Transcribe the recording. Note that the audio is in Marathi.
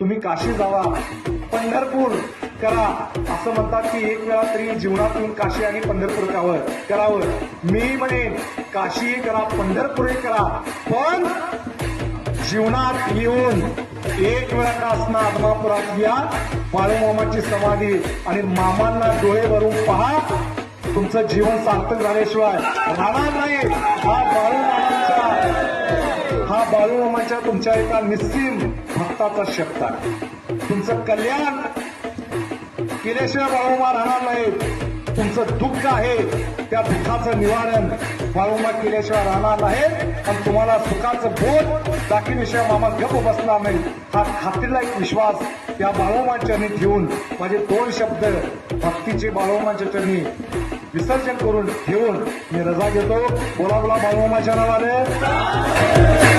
तुम्ही काशी जावा पंढरपूर करा. असं म्हणतात की एक वेळा तरी जीवनातून काशी आणि पंढरपूर करावं. करावं. मी म्हणेन काशी करा पंढरपूरही करा. पण जीवनात येऊन एक वेळा का असणार? आदमापुरात या बाळूमामाची समाधी आणि मामांना डोळे भरून पहा. तुमचं जीवन सार्थक झाल्याशिवाय राहणार नाही. हा हा बाळूमामाच्या तुमच्या एका निस्सीम भक्ताचा शब्द आहे तुमचं कल्याण केल्याशिवाय बाळूमा राहणार नाही तुमचं दुःख आहे त्या दुःखाचं निवारण बाळूमा केल्याशिवाय राहणार नाही आणि तुम्हाला सुखाचं बोध बाकीविषयी मामा गप बसणार नाही हा खात्रीला एक विश्वास या बाळूमाच्या चरणी ठेवून माझे दोन शब्द भक्तीचे बाळूमाच्या चरणी विसर्जन करून ठेवून मी रजा घेतो. बोला बोला बाळूमाच्या नावाने.